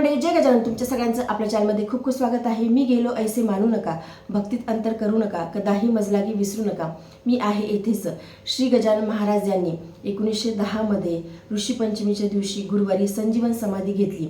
मंडळी जय गजानन तुमच्या सगळ्यांचं आपल्या चॅनलमध्ये खूप खूप स्वागत आहे. मी गेलो ऐसे मानू नका भक्तीत अंतर करू नका कदाही मजलागी विसरू नका. मी आहे येथेच. श्री गजानन महाराज यांनी एकोणीसशे दहामध्ये ऋषीपंचमीच्या दिवशी गुरुवारी संजीवन समाधी घेतली.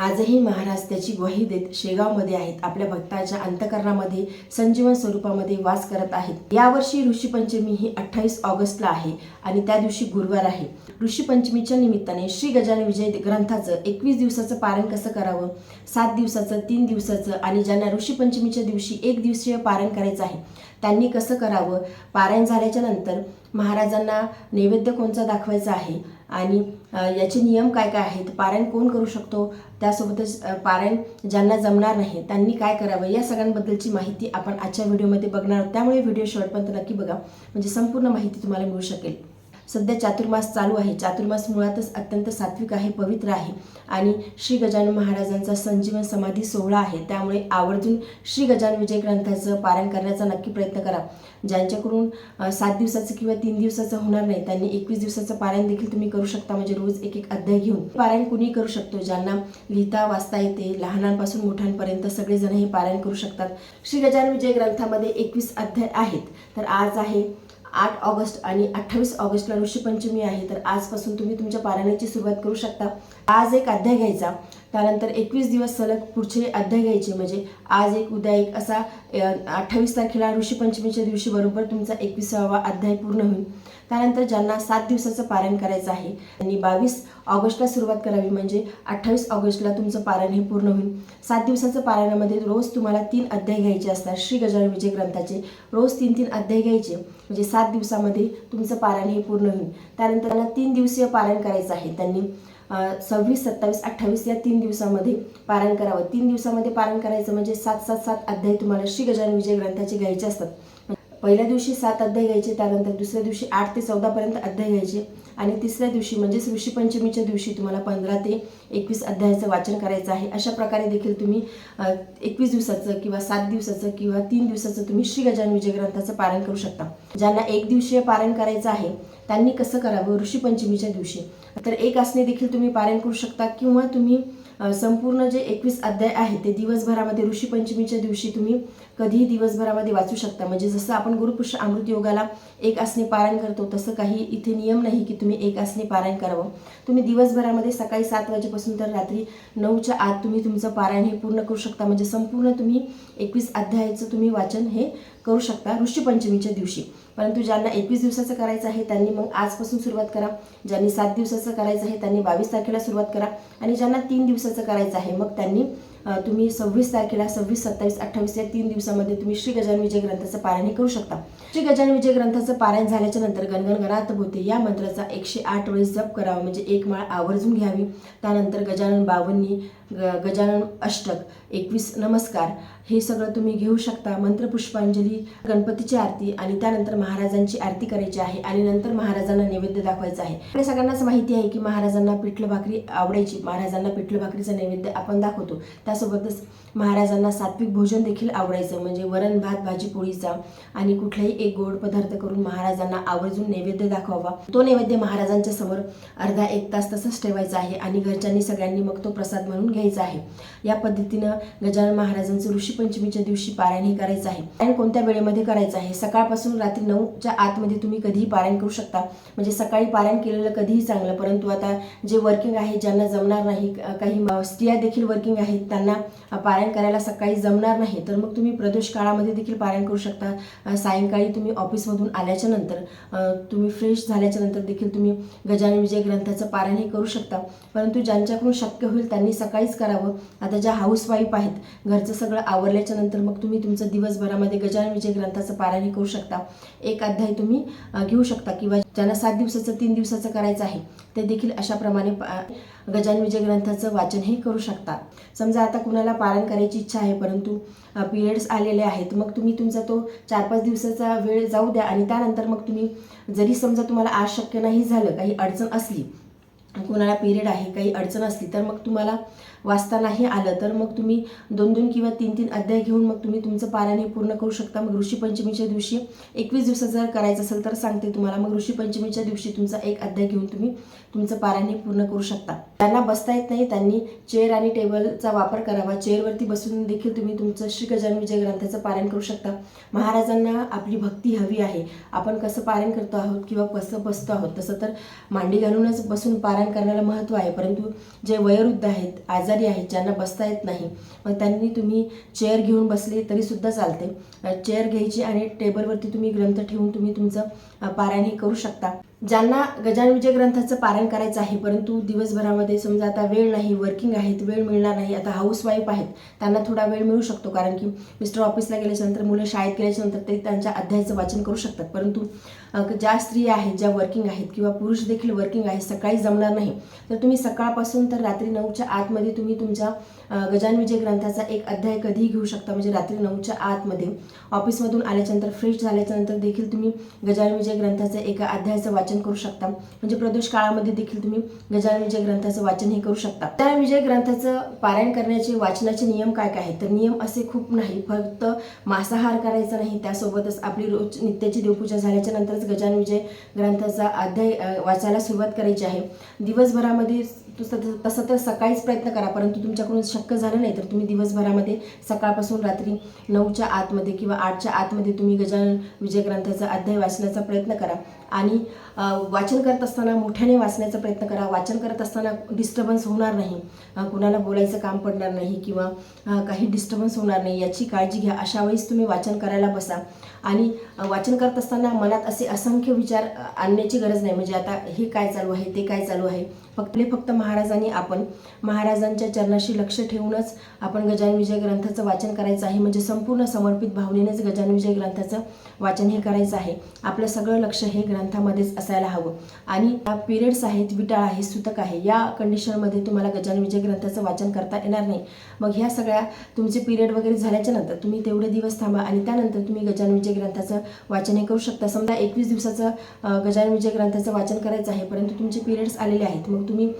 आजही महाराज त्याची ग्वाही देत शेगावमध्ये आहेत. आपल्या भक्ताच्या अंतकरणामध्ये संजीवन स्वरूपामध्ये वास करत आहेत. यावर्षी ऋषीपंचमी ही अठ्ठावीस ऑगस्टला आहे आणि त्या दिवशी गुरुवार आहे. ऋषीपंचमीच्या निमित्ताने श्री गजानन विजय ग्रंथाचं एकवीस दिवसाचं पारण कसं करावं? सात दिवसाचं तीन दिवसाचं आणि ज्यांना ऋषीपंचमीच्या दिवशी एक दिवसीय पारण करायचं आहे त्यांनी कसं करावं? पारायण झाल्याच्यानंतर महाराजांना नैवेद्य कोणचा दाखवायचा आहे? आणि याचे नियम काय काय आहेत? पारायण कोण करू शकतो? त्यासोबतच पारायण ज्यांना जमणार नाही त्यांनी काय करावं? या सगळ्यांबद्दलची माहिती आपण आजच्या व्हिडिओमध्ये बघणार त्यामुळे व्हिडिओ शेवटपर्यंत नक्की बघा. म्हणजे संपूर्ण माहिती तुम्हाला मिळू शकेल. सध्या चातुर्मास चालू आहे. चातुर्मास मुळातच अत्यंत सात्विक आहे पवित्र आहे आणि श्री गजानन महाराजांचा संजीवन समाधी सोहळा आहे. त्यामुळे आवर्जून श्री गजानन विजय ग्रंथाचं पारायण करण्याचा नक्की प्रयत्न करा. ज्यांच्याकडून सात दिवसाचं किंवा तीन दिवसाचं होणार नाही त्यांनी एकवीस दिवसाचं पारायण देखील तुम्ही करू शकता. म्हणजे रोज एक एक अध्याय घेऊन पारायण कुणी करू शकतो. ज्यांना लिहिता वाचता येते लहानांपासून मोठ्यांपर्यंत सगळेजण हे पारायण करू शकतात. श्री गजानन विजय ग्रंथामध्ये एकवीस अध्याय आहेत. तर आज आहे आठ ऑगस्ट आणि अठ्ठावीस ऑगस्टला ऋषीपंचमी आहे तर आजपासून तुम्ही तुमच्या पारायणाची सुरुवात करू शकता. आज एक अध्याय घ्यायचा. त्यानंतर एकवीस दिवस सलग पुढचे अध्याय घ्यायचे. म्हणजे आज एक उद्या एक असा अठ्ठावीस तारखेला ऋषीपंचमीच्या दिवशी बरोबर तुमचा एकविसावा अध्याय पूर्ण होईल. त्यानंतर ज्यांना सात दिवसाचं पारायण करायचं आहे त्यांनी बावीस ऑगस्टला सुरुवात करावी. म्हणजे अठ्ठावीस ऑगस्टला तुमचं पारायण हे पूर्ण होईल. सात दिवसाचं पारायणामध्ये रोज तुम्हाला तीन अध्याय घ्यायचे असतात. श्री गजानन विजय ग्रंथाचे रोज तीन तीन अध्याय घ्यायचे. म्हणजे सात दिवसामध्ये तुमचं पारायण हे पूर्ण होईल. त्यानंतर त्यांना तीन दिवसीय पारायण करायचं आहे. त्यांनी सव्वीस सत्तावीस अठ्ठावीस या तीन दिवसामध्ये पारायण करावं. तीन दिवसामध्ये पारायण करायचं म्हणजे सात सात सात अध्याय तुम्हाला श्री गजानन विजय ग्रंथाचे घ्यायचे असतात. पहिल्या दिवशी सात अध्याय घ्यायचे त्यानंतर दुसऱ्या दिवशी आठ ते चौदापर्यंत अध्याय घ्यायचे आणि तिसऱ्या दिवशी म्हणजेच ऋषीपंचमीच्या दिवशी तुम्हाला पंधरा ते एकवीस अध्यायाचं वाचन करायचं आहे. अशा प्रकारे देखील तुम्ही एकवीस दिवसाचं किंवा सात दिवसाचं किंवा तीन दिवसाचं तुम्ही श्री गजान विजय ग्रंथाचं पारायण करू शकता. ज्यांना एक दिवशीय पारायण करायचं आहे त्यांनी कसं करावं? ऋषीपंचमीच्या दिवशी. तर एक आसने देखील तुम्ही पारायण करू शकता किंवा तुम्ही संपूर्ण जे एकवीस अध्याय आहे ते दिवसभरामध्ये ऋषीपंचमीच्या दिवशी तुम्ही कधीही दिवसभरामध्ये वाचू शकता. म्हणजे जसं आपण गुरुपुरुष अमृत योगाला एक आसने पारायण करतो तसं काही इथे नियम नाही की तुम्ही एक आसने पारायण करावं. तुम्ही दिवसभरामध्ये सकाळी सात वाजेपासून तर रात्री नऊच्या आत तुम्ही तुमचं पारायण हे पूर्ण करू शकता. म्हणजे संपूर्ण तुम्ही एकवीस अध्यायाचं तुम्ही वाचन हे करू शकता ऋषीपंचमीच्या दिवशी. परंतु ज्यांना एकवीस दिवसाचं करायचं आहे त्यांनी मग आजपासून सुरुवात करा. ज्यांनी सात दिवसाचं करायचं आहे त्यांनी बावीस तारखेला सुरुवात करा. आणि ज्यांना तीन दिवसाचं करायचं आहे मग त्यांनी तुम्ही सव्वीस तारखेला सव्वीस सत्तावीस अठ्ठावीस या तीन दिवसामध्ये तुम्ही श्री गजान विजय ग्रंथाचं पारायण करू शकता. श्री गजान विजय ग्रंथाचं पारायण झाल्याच्यानंतर गणगण गणात होते. या मंत्राचा एकशे आठ वेळेस जप करावा म्हणजे एक माळ आवर्जून घ्यावी. त्यानंतर गजानन बावन्नी ग गजानन अष्टक एकवीस नमस्कार. हे सगळं तुम्ही घेऊ शकता. मंत्र पुष्पांजली गणपतीची आरती आणि त्यानंतर महाराजांची आरती करायची आहे आणि नंतर महाराजांना नैवेद्य दाखवायचा आहे. आपल्या सगळ्यांनाच माहिती आहे की महाराजांना पिठलं भाकरी आवडायची. महाराजांना पिठलं भाकरीचा नैवेद्य आपण दाखवतो. त्यासोबतच महाराजांना सात्विक भोजन देखील आवडायचं. म्हणजे वरण भात भाजी पोळीचा आणि कुठलाही एक गोड पदार्थ करून महाराजांना आवर्जून नैवेद्य दाखवावा. तो नैवेद्य महाराजांच्या समोर अर्धा एक तास तसंच ठेवायचा आहे आणि घरच्यांनी सगळ्यांनी मग तो प्रसाद म्हणून घ्यायचा आहे. या पद्धतीनं गजानन महाराजांचं ऋषीपंचमीच्या दिवशी पारायण हे करायचं आहे. पारायण कोणत्या वेळेमध्ये करायचं आहे? सकाळपासून रात्री नऊच्या आतमध्ये तुम्ही कधीही पारायण करू शकता. म्हणजे सकाळी पारायण केलेलं कधीही चांगलं परंतु आता जे वर्किंग आहे ज्यांना जमणार नाही काही स्त्रिया देखील वर्किंग आहेत त्यांना त्यांना पारायण करायला सकाळी जमणार नाही तर मग तुम्ही प्रदोष काळामध्ये देखील पारायण करू शकता. सायंकाळी तुम्ही ऑफिसमधून आल्याच्यानंतर तुम्ही फ्रेश झाल्याच्यानंतर देखील तुम्ही गजानन विजय ग्रंथाचं पारायणही करू शकता. परंतु ज्यांच्याकडून शक्य होईल त्यांनी सकाळीच करावं. आता ज्या हाऊसवाईफ आहेत घरचं सगळं आवरल्याच्या नंतर मग तुम्ही तुमचं दिवसभरामध्ये गजानन विजय ग्रंथाचं पारायणही करू शकता. एक अध्याय तुम्ही घेऊ शकता किंवा ज्यांना सात दिवसाचं तीन दिवसाचं करायचं आहे ते देखील अशाप्रमाणे गजान विजय ग्रंथाचं वाचनही करू शकता. समजा आता कुणाला पारायण करायची इच्छा आहे परंतु पिरियड्स आलेले आहेत मग तुम्ही तुमचा तो चार पाच दिवसाचा वेळ जाऊ द्या आणि त्यानंतर मग तुम्ही जरी समजा तुम्हाला आज शक्य नाही झालं काही अडचण असली कोणाला पिरियड आहे काही अडचण असली तर मग तुम्हाला वाचता नाही आलं तर मग तुम्ही दोन दोन किंवा तीन तीन अध्याय घेऊन मग तुम्ही तुमचं पारायण हे पूर्ण करू शकता. मग ऋषीपंचमीच्या दिवशी एकवीस दिवसाचं जर करायचं असेल तर सांगते तुम्हाला. मग ऋषीपंचमीच्या दिवशी तुमचा एक अध्याय घेऊन तुम्ही तुमचं पारायण हे पूर्ण करू शकता. त्यांना बसता येत नाही त्यांनी चेअर आणि टेबलचा वापर करावा. चेअरवरती बसून देखील तुम्ही तुमचं श्री गजानन विजय ग्रंथाचं पारायण करू शकता. महाराजांना आपली भक्ती हवी आहे. आपण कसं पारायण करतो आहोत किंवा कसं बसतो आहोत तसं तर मांडी घालूनच बसून पारायण करण्याला महत्त्व आहे. परंतु जे वयोवृद्ध आहेत आज आजारी आहेत ज्यांना बसता येत नाही. मग त्यांनी तुम्ही चेअर घेऊन बसले तरीसुद्धा चालते. चेअर घ्यायची आणि टेबलवरती तुम्ही ग्रंथ ठेवून तुम्ही तुमचं पारायणही पारायण करू शकता. ज्यांना गजान विजय ग्रंथाचं पारायण करायचं आहे परंतु दिवसभरामध्ये समजा आता वेळ नाही वर्किंग आहेत वेळ मिळणार नाही आता हाऊस वाईफ आहेत त्यांना थोडा वेळ मिळू शकतो. कारण की मिस्टर ऑफिसला गेल्याच्यानंतर मुलं शाळेत गेल्याच्यानंतर ते त्यांच्या अध्यायाचं वाचन करू शकतात. परंतु ज्या स्त्रिया आहेत ज्या वर्किंग आहेत किंवा पुरुष देखील वर्किंग आहेत सकाळी जमणार नाही तर तुम्ही सकाळपासून तर रात्री नऊच्या आतमध्ये तुम्ही तुमच्या अ, गजान विजय ग्रंथाचा एक अध्याय कधीही घेऊ शकता. म्हणजे रात्री नऊच्या आतमध्ये ऑफिसमधून आल्याच्यानंतर फ्रेश झाल्याच्यानंतर देखील तुम्ही गजान विजय ग्रंथाचं एका अध्यायाचं वाचन करू शकता. म्हणजे प्रदोष काळामध्ये देखील तुम्ही गजान विजय ग्रंथाचं वाचन हे करू शकता. त्या विजय ग्रंथाचं पारायण करण्याचे वाचनाचे नियम काय काय आहेत? तर नियम असे खूप नाही. फक्त मांसाहार करायचा नाही त्यासोबतच आपली रोज नित्याची देवपूजा झाल्याच्या नंतरच गजान विजय ग्रंथाचा अध्याय वाचायला सुरुवात करायची आहे. दिवसभरामध्ये तसं तसं तर सकाळीच प्रयत्न करा परंतु तुमच्याकडून शक्य झालं नाही तर तुम्ही दिवसभरामध्ये सकाळपासून रात्री नऊच्या आतमध्ये किंवा आठच्या आतमध्ये तुम्ही गजानन विजय ग्रंथाचा अध्याय वाचण्याचा प्रयत्न करा. आणि वाचन करत असताना मोठ्याने वाचण्याचा प्रयत्न करा. वाचन करत असताना डिस्टर्बन्स होणार नाही. कुणाला बोलायचं काम पडणार नाही किंवा काही डिस्टर्बन्स होणार नाही याची काळजी घ्या. अशा वेळेस तुम्ही वाचन करायला बसा. आणि वाचन करत असताना मनात असे असंख्य विचार आणण्याची गरज नाही. म्हणजे आता हे काय चालू आहे ते काय चालू आहे? फक्त फक्त महाराजांनी आपण महाराजांच्या चरणाशी लक्ष ठेवूनच आपण गजान विजय ग्रंथाचं वाचन करायचं आहे. म्हणजे संपूर्ण समर्पित भावनेनेच गजान विजय ग्रंथाचं वाचन हे करायचं आहे. आपलं सगळं लक्ष हे ग्रंथ ग्रंथामध्येच असायला हवं. आणि पिरियड्स आहेत विटाळ आहे सुतक आहे या कंडिशनमध्ये तुम्हाला गजान विजय ग्रंथाचं वाचन करता येणार नाही. मग ह्या सगळ्या तुमचे पिरियड वगैरे झाल्याच्यानंतर तुम्ही तेवढे दिवस थांबा आणि त्यानंतर तुम्ही गजान विजय ग्रंथाचं वाचन हे करू शकता. समजा एकवीस दिवसाचं अ, गजान विजय ग्रंथाचं वाचन करायचं आहे परंतु तुमचे पिरियड्स आलेले आहेत. मग तुम्ही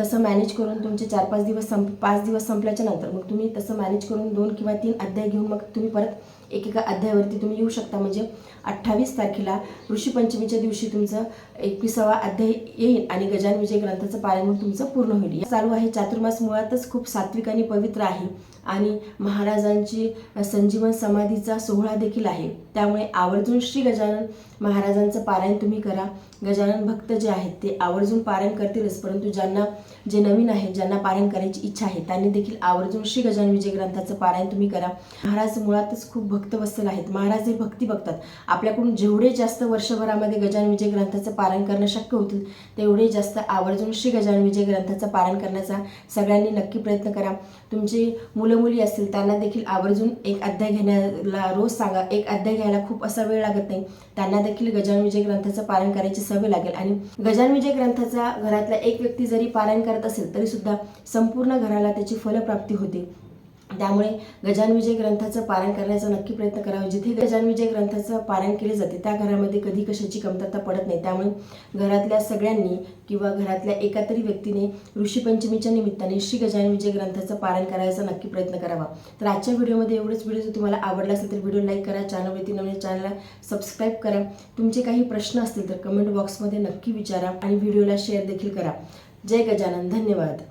तसं मॅनेज करून तुमचे चार पाच दिवस संप पाच दिवस संपल्याच्या नंतर मग तुम्ही तसं मॅनेज करून दोन किंवा तीन अध्याय घेऊन मग तुम्ही परत एकेका अध्यायावरती तुम्ही येऊ शकता. म्हणजे अठ्ठावीस तारखेला ऋषीपंचमीच्या दिवशी तुमचं एकविसावा अध्याय येईल आणि गजान विजय ग्रंथाचं पारायण तुमचं पूर्ण होईल. चालू आहे. चातुर्मास मुळातच खूप सात्विक आणि पवित्र आहे आणि महाराजांची संजीवन समाधीचा सोहळा देखील आहे. त्यामुळे आवर्जून श्री गजानन महाराजांचं पारायण तुम्ही करा. गजानन भक्त जे आहेत ते आवर्जून पारायण करतीलच परंतु ज्यांना जे नवीन आहे ज्यांना पारायण करायची इच्छा आहे त्यांनी देखील आवर्जून श्री गजानन विजय ग्रंथाचं पारायण तुम्ही करा. महाराज मुळातच खूप भक्तवत्सल आहेत. महाराज हे भक्ती बघतात. आपल्याकडून जेवढे जास्त वर्षभरामध्ये गजानन विजय ग्रंथाचं पारायण करणं शक्य होतील तेवढे जास्त आवर्जून श्री गजानन विजय ग्रंथाचं पारायण करण्याचा सगळ्यांनी नक्की प्रयत्न करा. तुमची मुलं मुली असतील त्यांना देखील आवर्जून एक अध्याय घेण्याला रोज सांगा. एक अध्याय घ्यायला खूप असा वेळ लागत नाही. त्यांना देखील गजान विजय ग्रंथाचं पालन करायची सवय लागेल. आणि गजान विजय ग्रंथाचा घरातला एक व्यक्ती जरी पालन करत असेल तरी सुद्धा संपूर्ण घराला त्याची फलप्राप्ती होते. त्यामुळे गजान विजय ग्रंथाचं पारायण करण्याचा नक्की प्रयत्न करावा. जिथे गजान विजय ग्रंथाचं पारायण केले जाते त्या घरामध्ये कधी कशाची कमतरता पडत नाही. त्यामुळे घरातल्या सगळ्यांनी किंवा घरातल्या एका तरी व्यक्तीने ऋषीपंचमीच्या निमित्ताने श्री गजान विजय ग्रंथाचं पारायण करायचा नक्की प्रयत्न करावा. तर आजच्या व्हिडिओमध्ये एवढंच. व्हिडिओ जर तुम्हाला आवडला असेल तर व्हिडिओ लाईक करा चॅनलवरती नवीन चॅनलला सबस्क्राईब करा. तुमचे काही प्रश्न असतील तर कमेंट बॉक्समध्ये नक्की विचारा आणि व्हिडिओला शेअर देखील करा. जय गजानन. धन्यवाद.